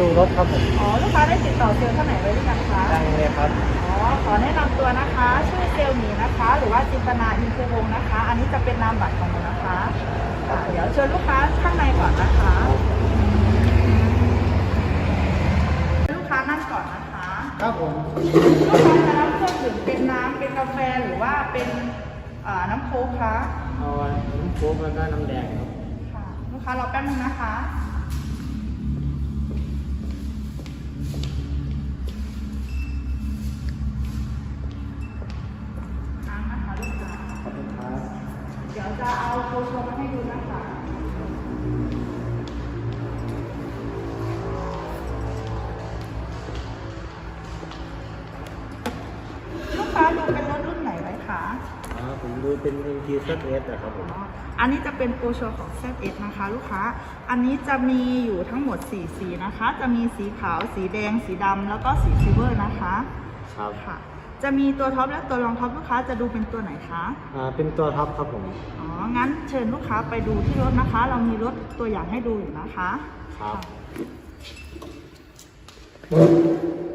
ดูรถครับผมอ๋อลูกค้าได้ติดต่อเซลล์ท่านไหนไว้หรือยังคะได้เลยครับอ๋อขอแนะนำตัวนะคะชื่อเซลล์หมีนะคะ หรือว่าจินตนาอินเทวงศ์นะคะ อันนี้จะเป็นนามบัตรของหนูนะคะอ่าเดี๋ยวเชิญลูกค้าข้างในก่อนนะคะ ลูกค้านั่งก่อนนะคะ ครับผมลูกค้าจะรับเครื่องดื่มเป็นน้ำเป็นกาแฟหรือว่าเป็นอ่าน้ำโค้กคะเอาน้ำโค้กแล้วก็น้ำแดงครับค่ะ ลูกค้ารอแป๊บนึงนะคะ อ๋อผมดูเป็น MG ZS นะครับผมอ๋ออันนี้จะเป็นโปรโชของ ZS นะคะ ลูกค้า อันนี้จะมีอยู่ทั้งหมด 4 สีนะคะ จะมีสีขาว สีแดง สีดำแล้วก็สีซิลเวอร์นะคะครับค่ะ จะมีตัวท็อปและตัวรองท็อปลูกค้าจะดูเป็นตัวไหนคะอ่าเป็นตัวท็อปครับผม อ๋อ งั้นเชิญลูกค้าไปดูที่รถนะคะ เรามีรถตัวอย่างให้ดูอยู่นะคะ ครับค่ะ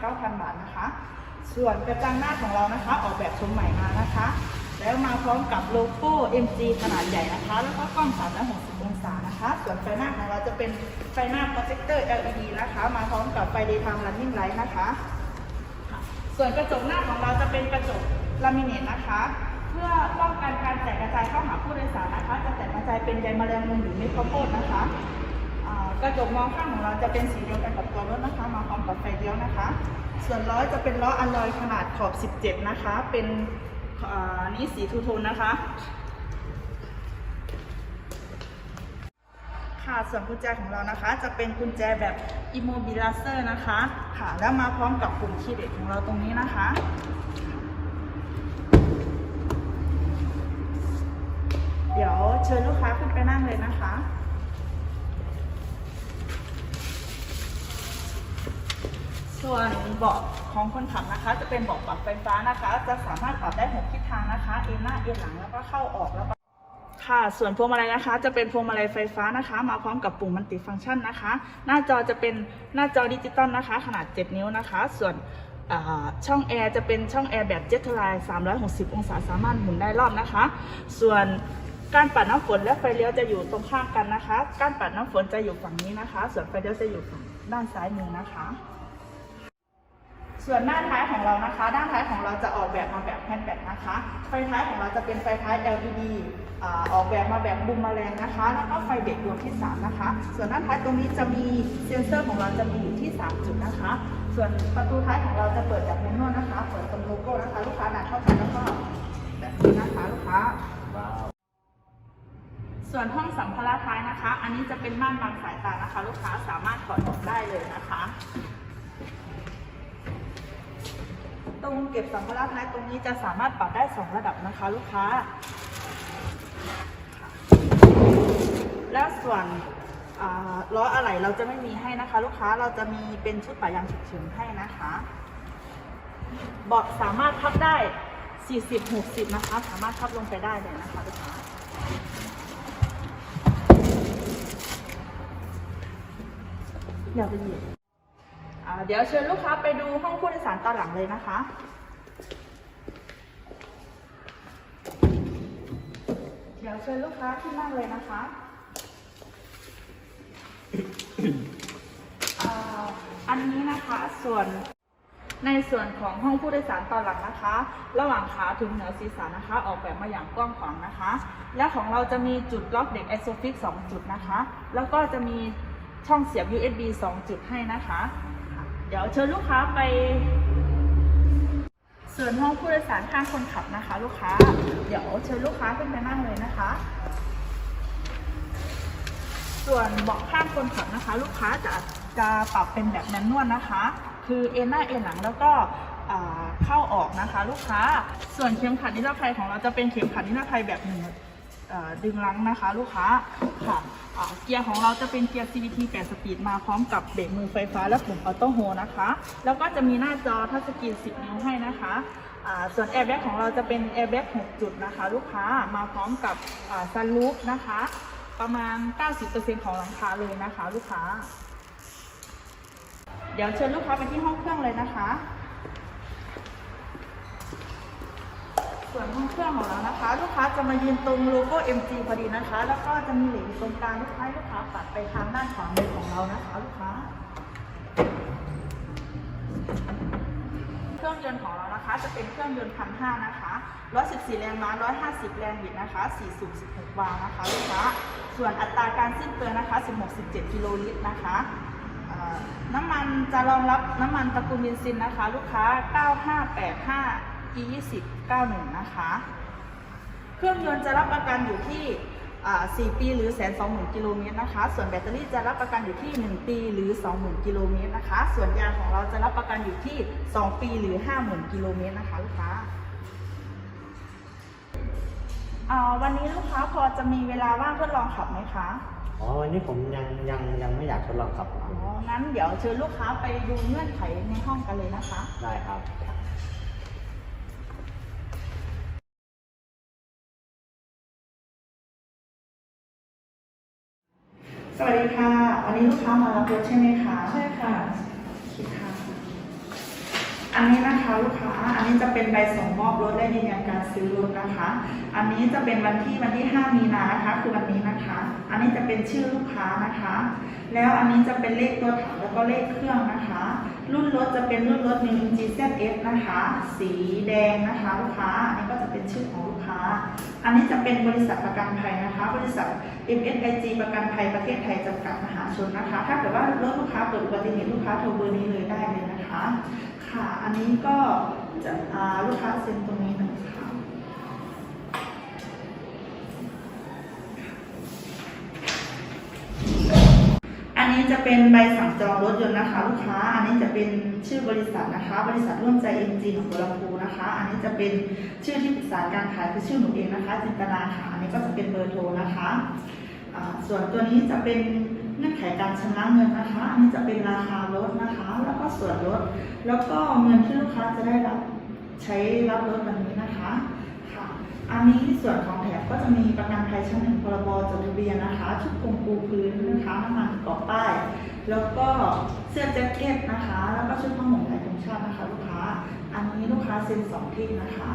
9,000 บาทนะคะ ส่วนกระจังหน้าของเรานะคะ ออกแบบชมใหม่มานะคะ แล้วมาพร้อมกับโลโก้ MG ขนาดใหญ่นะคะ แล้วก็กล้อง 360 องศานะคะ ส่วนไฟหน้าของเราจะเป็นไฟหน้าโปรเจคเตอร์ LED นะคะ มาพร้อมกับไฟ daytime running light นะคะ ส่วนกระจกหน้าของเราจะเป็นกระจกลามิเนตนะคะ เพื่อป้องกันการแตกกระจายเข้าหาผู้โดยสารนะคะ จะแตกกระจายเป็นใยแมลงมุมหรือเม็ดข้าวโพดนะคะ กระจกมองข้างของเราจะเป็นสีเดียวกันกับตัวรถนะคะ มาพร้อมกับไฟเลี้ยวนะคะ ส่วนล้อจะเป็นล้ออลลอยขนาดขอบ 17 นะคะ เป็นนี่สีทูโทนนะคะ ค่ะส่วนกุญแจของเรานะคะ จะเป็นกุญแจแบบ immobilizer นะคะ ค่ะแล้วมาพร้อมกับปุ่มคีย์เด็ดของเราตรงนี้นะคะเดี๋ยวเชิญลูกค้าขึ้นไปนั่งเลยนะคะ ส่วนเบาะของคนขับนะคะ จะเป็นเบาะปรับไฟฟ้านะคะ จะสามารถปรับได้หกทิศทางนะคะ เอ็นหน้าเอ็นหลังแล้วก็เข้าออกแล้วก็ค่ะ ส่วนพวงมาลัยนะคะ จะเป็นพวงมาลัยไฟฟ้านะคะ มาพร้อมกับปุ่มมัลติฟังก์ชันนะคะ หน้าจอจะเป็นหน้าจอดิจิตอลนะคะ ขนาด 7 นิ้วนะคะ ส่วนช่องแอร์จะเป็นช่องแอร์แบบเจ็ตไลน์360 องศาสามารถหมุนได้รอบนะคะ ส่วนการปัดน้ำฝนและไฟเลี้ยวจะอยู่ตรงข้ามกันนะคะ การปัดน้ำฝนจะอยู่ฝั่งนี้นะคะ ส่วนไฟเลี้ยวจะอยู่ฝั่งด้านซ้ายมือนะคะ ส่วนหน้าท้ายของเรานะคะ ด้านท้ายของเราจะออกแบบมาแบบแฮนด์แบ็กนะคะ ไฟท้ายของเราจะเป็นไฟท้าย LED อออกแบบมาแบบบูมแมลงนะคะ แล้วก็ไฟเบรกดวงที่ 3 นะคะ ส่วนด้านท้ายตรงนี้จะมีเซ็นเซอร์ของเราจะมีอยู่ที่ 3 จุดนะคะ ส่วนประตูท้ายของเราจะเปิดจากแมนนวลนะคะ เปิดตรงโลโก้นะคะ ลูกค้าดันเข้าไปแล้วก็แบบนี้นะคะลูกค้าส่วนห้องสัมภาระท้ายนะคะ อันนี้จะเป็นม่านบังสายตานะคะ ลูกค้าสามารถถอดออกได้เลยนะคะ ตรงเก็บสัมภาระท้ายตรงนี้จะสามารถปรับได้ 2 ระดับนะคะลูกค้า แล้วส่วนล้ออะไหล่เราจะไม่มีให้นะคะ ลูกค้าเราจะมีเป็นชุดปะยางฉุกเฉินให้นะคะ เบาะสามารถพับได้ 40-60 นะคะ สามารถพับลงไปได้เลยนะคะลูกค้าอย่าไปหยิบ เดี๋ยวเชิญลูกค้าไปดูห้องผู้โดยสารตอนหลังเลยนะคะ เดี๋ยวเชิญลูกค้าขึ้นนั่งเลยนะคะอันนี้นะคะส่วนในส่วนของห้องผู้โดยสารตอนหลังนะคะ ระหว่างขาถึงเหนือศีรษะนะคะ ออกแบบมาอย่างกว้างขวางนะคะ และของเราจะมีจุดล็อกเด็กไอโซฟิก2จุดนะคะ แล้วก็จะมีช่องเสียบ USB 2 จุดให้นะคะ เดี๋ยวเชิญลูกค้าไป ส่วนห้องผู้โดยสารข้างคนขับนะคะ ลูกค้า เดี๋ยวเชิญลูกค้าขึ้นไปนั่งเลยนะคะ ส่วนเบาะข้างคนขับนะคะ ลูกค้าจะจะปรับเป็นแบบแมนนวลนะคะ คือเอนหน้าเอนหลังแล้วก็เข้าออกนะคะ ลูกค้า ส่วนเข็มขัดนิรภัยของเราจะเป็นเข็มขัดนิรภัยแบบหนึ่งเอ่อ ดึงลังนะคะลูกค้าค่ะเกียร์ของเราจะเป็นเกียร์ CVT 8สปีดมาพร้อมกับเบรกมือไฟฟ้าและปุ่มออโต้โฮนะคะ แล้วก็จะมีหน้าจอทัชสกรีน 10 นิ้วให้นะคะส่วนแอร์แบ็กของเราจะเป็นแอร์แบ็ก6จุดนะคะ ลูกค้ามาพร้อมกับซันลูปนะคะ ประมาณ 90%ของหลังคาเลยนะคะ ลูกค้า เดี๋ยวเชิญลูกค้าไปที่ห้องเครื่องเลยนะคะ ส่วนห้องเครื่องของเรานะคะ ลูกค้าจะมายืนตรงโลโก้ MG พอดีนะคะ แล้วก็จะมีเหล็กอยู่ตรงกลางลูกค้าให้ลูกค้าปัดไปทางด้านขวามือของเรานะคะ ลูกค้า เครื่องยนต์ของเรานะคะ จะเป็นเครื่องยนต์พันห้านะคะ114 แรงม้า 150 แรงบิดนะคะ4สูบ16 วาล์วนะคะ ลูกค้า ส่วนอัตราการสิ้นเปลืองนะคะ 16-17 กิโลลิตรนะคะน้ำมันจะรองรับน้ำมันตระกูลเบนซินนะคะ ลูกค้า 9585 E20 91 นะคะ เครื่องยนต์จะรับประกันอยู่ที่อ่า4ปีหรือแสนสองหมื่นกิโลเมตรนะคะ ส่วนแบตเตอรี่จะรับประกันอยู่ที่ 1 ปีหรือ 20,000 กิโลเมตรนะคะ ส่วนยางของเราจะรับประกันอยู่ที่ 2 ปีหรือ 50,000 กิโลเมตรนะคะลูกค้าอ่าวันนี้ลูกค้าพอจะมีเวลาว่างทดลองขับไหมคะ อ๋อ วันนี้ผมยังยังยังไม่อยากทดลองขับครับอ๋อ งั้นเดี๋ยวเชิญลูกค้าไปดูเงื่อนไขในห้องกันเลยนะคะ ได้ครับ สวัสดีค่ะ วันนี้ลูกค้ามารับรถใช่ไหมคะ ใช่ค่ะโอเคค่ะ อันนี้นะคะลูกค้า อันนี้จะเป็นใบส่งมอบรถและยืนยันการซื้อรถนะคะ อันนี้จะเป็นวันที่วันที่ 5 มีนานะคะ คือวันนี้นะคะ อันนี้จะเป็นชื่อลูกค้านะคะ แล้วอันนี้จะเป็นเลขตัวถังแล้วก็เลขเครื่องนะคะ รุ่นรถจะเป็นรุ่นรถ New MG ZS นะคะ สีแดงนะคะลูกค้า อันนี้ก็จะเป็นชื่อของลูกค้า อันนี้จะเป็นบริษัทประกันภัยนะคะ บริษัท MSIG ประกันภัยประเทศไทยจำกัดมหาชนนะคะ ถ้าเกิดว่ารถลูกค้าเกิดอุบัติเหตุลูกค้าโทรเบอร์นี้เลยได้เลยนะคะ ค่ะ อันนี้ก็จะลูกค้าเซ็นตรงนี้นะคะอันนี้จะเป็นใบสั่งจองรถยนต์นะคะ ลูกค้า อันนี้จะเป็นชื่อบริษัทนะคะ บริษัทร่วมใจเอ็นจีของบัวลำพูนะคะ อันนี้จะเป็นชื่อที่ปรึกษาการขายคือชื่อหนูเองนะคะ จินตนาค่ะ อันนี้ก็จะเป็นเบอร์โทรนะคะ ส่วนตัวนี้จะเป็น เงื่อนไขการชำระเงินนะคะอันนี้จะเป็นราคารถนะคะ แล้วก็ส่วนลดแล้วก็เงินที่ลูกค้าจะได้รับใช้รับรถวันนี้นะคะค่ะอันนี้ส่วนของแถมก็จะมีประกันภัยชั้นหนึ่งพรบจดทะเบียนนะคะ ชุดกลมปูพื้นนะคะน้ำมันเกาะป้าย แล้วก็เสื้อแจ็คเก็ตนะคะ แล้วก็ชุดผ้าห่มลายธงชาตินะคะ ลูกค้า อันนี้ลูกค้าเซ็นสองที่นะคะ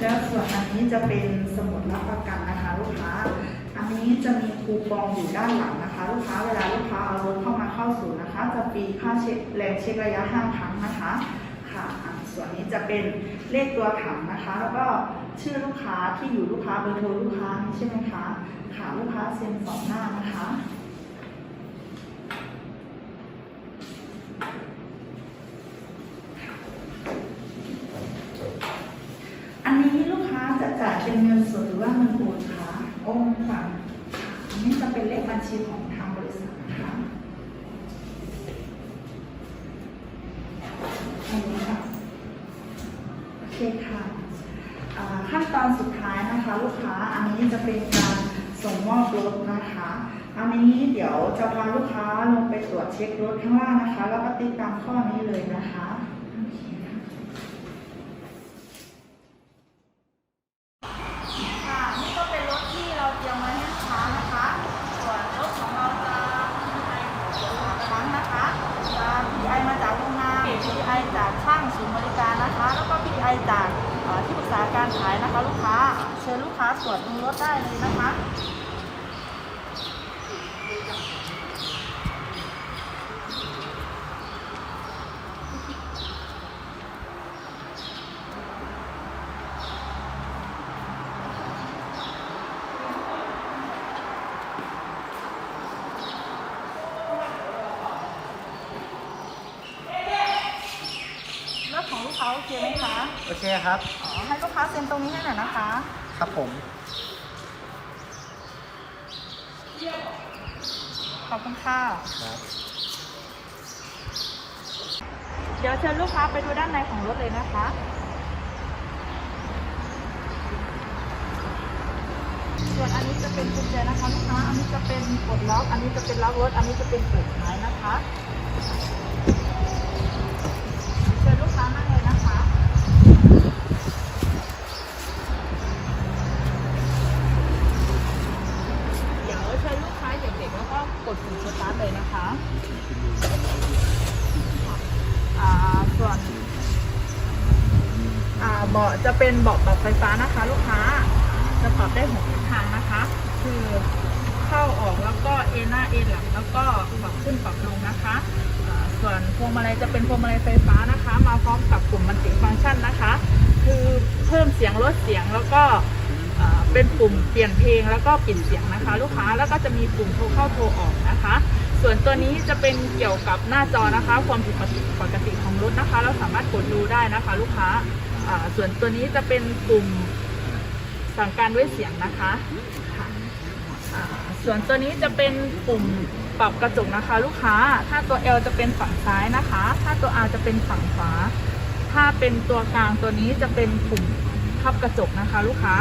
แล้วส่ว นี้จะเป็นสมุดรับประกันนะคะลูกค้า อันนี้จะมีคูปองอยู่ด้านหลังนะคะ ลูกค้าเวลาลูกค้าเอารถเข้ามาเข้าศูนย์นะคะ จะฟรีค่าเช็คแรงเช็คระยะ5ครั้งนะคะค่ะ ส่วนนี้จะเป็นเลขตัวถังนะคะ แล้วก็ชื่อลูกค้าที่อยู่ลูกค้าเบอร์โทรลูกค้าใช่ไหมคะค่ะลูกค้าเซ็นสองหน้านะคะ อันนี้ลูกค้าจะจ่าย เป็นเงินสดหรือว่าเงินโอนคะโอนค่ะอันนี้จะเป็นเลขบัญชีของทางบริษัทนะคะอันนี้ค่ะโอเคค่ะอ่าขั้นตอนสุดท้ายนะคะ ลูกค้าอันนี้จะเป็นการส่งมอบรถนะคะ อันนี้เดี๋ยวจะพาลูกค้าลงไปตรวจเช็ครถข้างล่างนะคะ แล้วก็ติดตามข้อนี้เลยนะคะโอเคค่ะ ค่ะนี่ก็เป็นรถที่เราเตรียมไว้ให้ลูกค้านะคะ ส่วนรถของเราจะมีไอสามครั้งนะคะจะ PI มาจากโรงงาน PI จากช่างศูนย์บริการนะคะ แล้วก็ PI จากเอ่อที่ปรึกษาการขายนะคะ ลูกค้า เชิญลูกค้า ตรวจดูรถได้เลยนะคะรถของลูกค้าโอเคไหมคะ โอเคครับอ๋อให้ลูกค้าเซ็นตรงนี้ให้หน่อยนะคะ ครับผม ขอบคุณค่ะ ครับ เดี๋ยวเชิญลูกค้าไปดูด้านในของรถเลยนะคะ ส่วนอันนี้จะเป็นกุญแจนะคะลูกค้า อันนี้จะเป็นปลดล็อก อันนี้จะเป็นล็อกรถ อันนี้จะเป็นเปิดท้ายนะคะเชิญลูกค้านั่งเลยนะคะ เดี๋ยวเชิญลูกค้าเหยียบเบรกแล้วก็กดปุ่มสตาร์ทเลยนะคะ อ่า ส่วน อ่า เป็นเบาะแบบไฟฟ้านะคะ ลูกค้า จะปรับได้หกทิศทางนะคะ คือเข้าออกแล้วก็เอนหน้าเอนหลังแล้วก็ปรับขึ้นปรับลงนะคะส่วนพวงมาลัยจะเป็นพวงมาลัยไฟฟ้านะคะ มาพร้อมกับปุ่มมันติฟังก์ชันนะคะ คือเพิ่มเสียงลดเสียงแล้วก็เป็นปุ่มเปลี่ยนเพลงแล้วก็ปิดเสียงนะคะ ลูกค้าแล้วก็จะมีปุ่มโทรเข้าโทรออกนะคะ ส่วนตัวนี้จะเป็นเกี่ยวกับหน้าจอนะคะ ความผิดปกติของรถนะคะ เราสามารถกดดูได้นะคะ ลูกค้า ส่วนตัวนี้จะเป็นปุ่มสั่งการด้วยเสียงนะคะส่วนตัวนี้จะเป็นปุ่มปรับกระจกนะคะ ลูกค้า ถ้าตัว L จะเป็นฝั่งซ้ายนะคะ ถ้าตัว R จะเป็นฝั่งขวา ถ้าเป็นตัวกลางตัวนี้จะเป็นปุ่มพับกระจกนะคะ ลูกค้า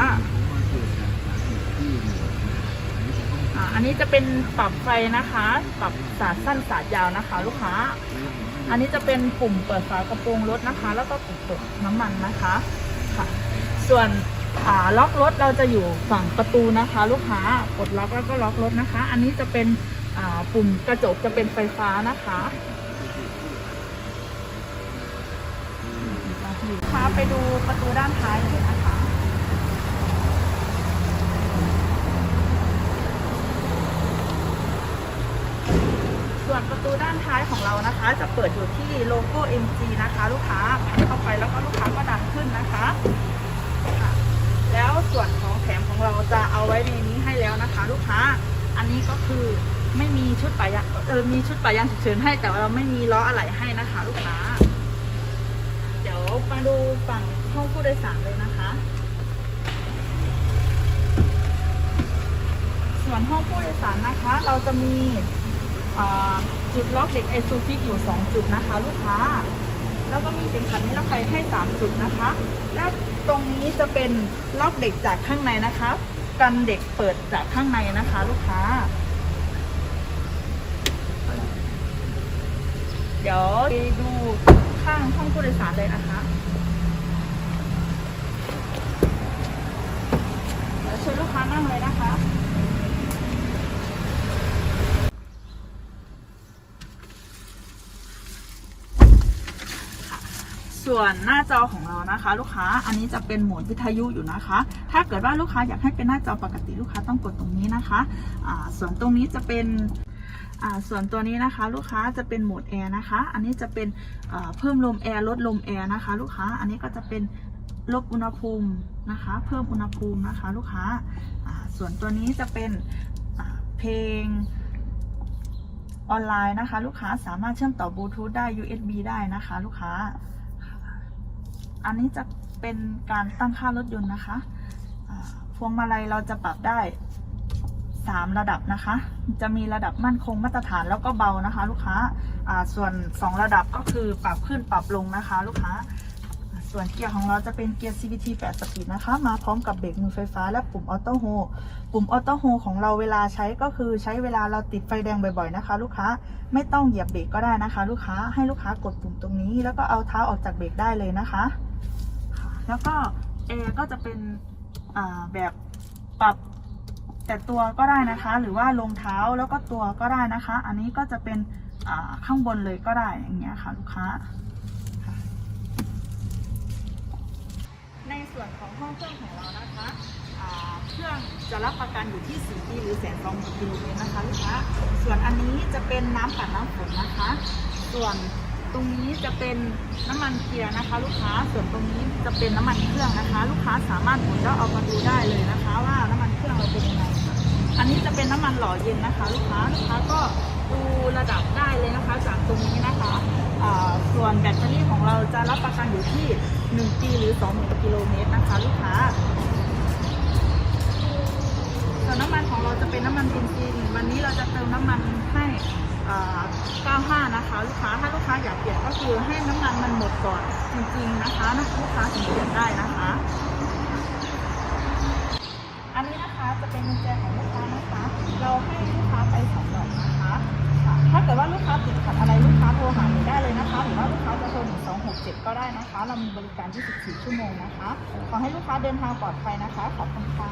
อ่าอันนี้จะเป็นปรับไฟนะคะ ปรับสาดสั้นสาดยาวนะคะ ลูกค้า อันนี้จะเป็นปุ่มเปิดฝากระโปรงรถนะคะ แล้วก็ปุ่มเปิดน้ำมันนะคะค่ะ ส่วนอ่าล็อกรถเราจะอยู่ฝั่งประตูนะคะ ลูกค้ากดล็อกแล้วก็ล็อกรถนะคะ อันนี้จะเป็นอ่าปุ่มกระจกจะเป็นไฟฟ้านะคะพาไปดูประตูด้านท้ายเลยนะคะ ส่ วนประตูด้านท้ายของเรานะคะ จะเปิดอยู่ที่โลโก้ MG นะคะ ลูกค้าเข้าไปแล้วก็ลูกค้าก็ดันขึ้นนะคะค่ะแล้วส่วนของแถมของเราจะเอาไว้ในนี้ให้แล้วนะคะ ลูกค้า อันนี้ก็คือไม่มีชุดปะยางเออมีชุดปะยางฉุกเฉินให้แต่ว่าเราไม่มีล้ออะไหล่ให้นะคะ ลูกค้า เดี๋ยวมาดูฝั่งห้องผู้โดยสารเลยนะคะส่วนห้องผู้โดยสารนะคะ เราจะมี จุดล็อกเด็กไอซูฟิกอยู่ 2 จุดนะคะ ลูกค้า แล้วก็มีเข็มขัดนิรภัยให้ 3 จุดนะคะ และตรงนี้จะเป็นล็อกเด็กจากข้างในนะคะ กันเด็กเปิดจากข้างในนะคะ ลูกค้า เดี๋ยวไปดูข้างห้องผู้โดยสารเลยนะคะเดี๋ยวเชิญลูกค้านั่งเลยนะคะ ส่วนหน้าจอของเรานะคะ ลูกค้าอันนี้จะเป็นโหมดวิทยุอยู่นะคะ ถ้าเกิดว่าลูกค้าอยากให้เป็นหน้าจอปกติลูกค้าต้องกดตรงนี้นะคะอ่าส่วนตรงนี้จะเป็นส่วนตัวนี้นะคะลูกค้าจะเป็นโหมดแอร์นะคะ อันนี้จะเป็นเพิ่มลมแอร์ลดลมแอร์นะคะลูกค้าอันนี้ก็จะเป็นลบอุณหภูมินะคะ เพิ่มอุณหภูมินะคะ ลูกค้าส่วนตัวนี้จะเป็นเพลงออนไลน์นะคะ ลูกค้าสามารถเชื่อมต่อบลูทูธได้ USB ได้นะคะ ลูกค้า อันนี้จะเป็นการตั้งค่ารถยนต์นะคะพวงมาลัยเราจะปรับได้ 3 ระดับนะคะ จะมีระดับมั่นคงมาตรฐานแล้วก็เบานะคะ ลูกค้าาส่วน 2 ระดับก็คือปรับขึ้นปรับลงนะคะ ลูกค้า ส่วนเกียร์ของเราจะเป็นเกียร์ CVT 8 สปีดนะคะ มาพร้อมกับเบรกมือไฟฟ้าและปุ่มออโต้โฮปุ่มออโต้โฮของเราเวลาใช้ก็คือใช้เวลาเราติดไฟแดงบ่อยๆนะคะ ลูกค้าไม่ต้องเหยียบเบรกก็ได้นะคะ ลูกค้าให้ลูกค้ากดปุ่มตรงนี้ แล้วก็เอาเท้าออกจากเบรกได้เลยนะคะ แล้วก็แอร์ก็จะเป็นแบบปรับแต่ตัวก็ได้นะคะ หรือว่าลงเท้าแล้วก็ตัวก็ได้นะคะ อันนี้ก็จะเป็นข้างบนเลยก็ได้อย่างเงี้ยค่ะลูกค้า ในส่วนของห้องเครื่องของเรานะคะเครื่องจะรับประกันอยู่ที่4ปีหรือแสนสองหมื่นกิโลเมตรนะคะลูกค้า ส่วนอันนี้จะเป็นน้ำปัดน้ำฝนนะคะ ส่วน ตรงนี้จะเป็นน้ำมันเกียร์นะคะ ลูกค้าส่วนตรงนี้จะเป็นน้ำมันเครื่องนะคะ ลูกค้าสามารถหมุนแล้วเอามาดูได้เลยนะคะ ว่าน้ำมันเครื่องเราเป็นยังไงค่ะอันนี้จะเป็นน้ำมันหล่อเย็นนะคะ ลูกค้าลูกค้าก็ดูระดับได้เลยนะคะ จากตรงนี้นะคะส่วนแบตเตอรี่ของเราจะรับประกันอยู่ที่ 1 ปีหรือ 2 0 0 0กิโลเมตรนะคะ ลูกค้า่วนน้ำมันของเราจะเป็นน้ำมันจริงๆวันนี้เราจะเติมน้ำมันให้95 นะคะ ลูกค้าถ้าลูกค้าอยากเปลี่ยนก็คือให้น้ำมันมันหมดก่อนจริงๆนะคะนะลูกค้าถึงเปลี่ยนได้นะคะ อันนี้นะคะจะเป็นกุญแจของลูกค้านะคะ เราให้ลูกค้าไปสองดอกนะคะ ถ้าเกิดว่าลูกค้าติดขัดอะไรลูกค้าโทรหาหนูได้เลยนะคะ หรือว่าลูกค้าจะโทร 1267 ก็ได้นะคะ เรามีบริการ 24 ชั่วโมงนะคะ ขอให้ลูกค้าเดินทางปลอดภัยนะคะ ขอบคุณค่ะ